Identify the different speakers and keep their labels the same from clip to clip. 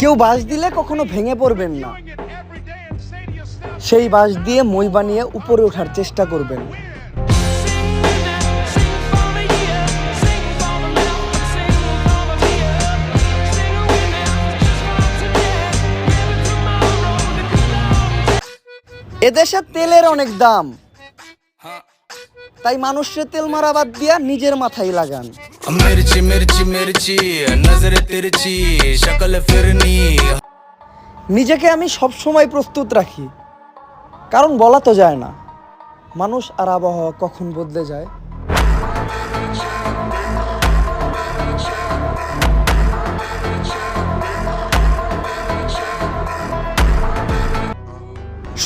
Speaker 1: কেউ বাঁশ দিলে কখনো ভেঙে পড়বেন না। সেই বাঁশ দিয়ে মই বানিয়ে উপরে ওঠার চেষ্টা করবেন। এদেশে তেলের অনেক দাম। তাই মানুষের তেল মারা বাদ দিয়া নিজের মাথায় লাগান।
Speaker 2: নজরে
Speaker 1: নিজেকে আমি সবসময় প্রস্তুত রাখি কারণ বলা তো যায় না মানুষ আর আবহাওয়া কখন বদলে যায়।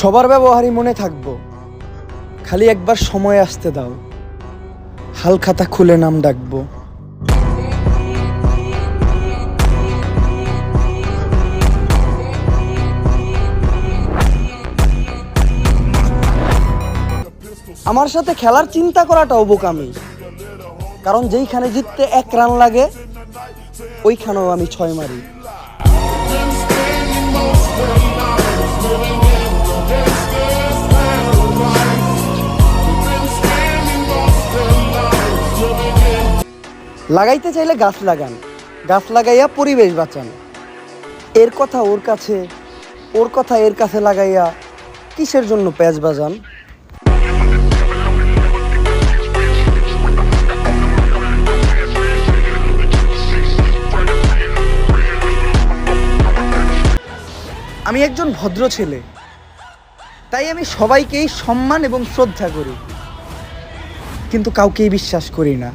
Speaker 1: সবার ব্যবহারই মনে থাকব। খালি একবার সময় আসতে দাও। হালখাতা খুলে নাম ডাকবো। আমার সাথে খেলার চিন্তা করাটাও বোকামি। কারণ যেইখানে জিততে এক রান লাগে, ওইখানেও আমি ছয় মারি। লাগাইতে চাইলে গাছ লাগান, গাছ লাগাইয়া পরিবেশ বাঁচান। এর কথা ওর কাছে, ওর কথা এর কাছে লাগাইয়া কিসের জন্য প্যাচ বাজান? আমি একজন ভদ্র ছেলে, তাই আমি সবাইকেই সম্মান এবং শ্রদ্ধা করি। কিন্তু কাউকেই বিশ্বাস করি না।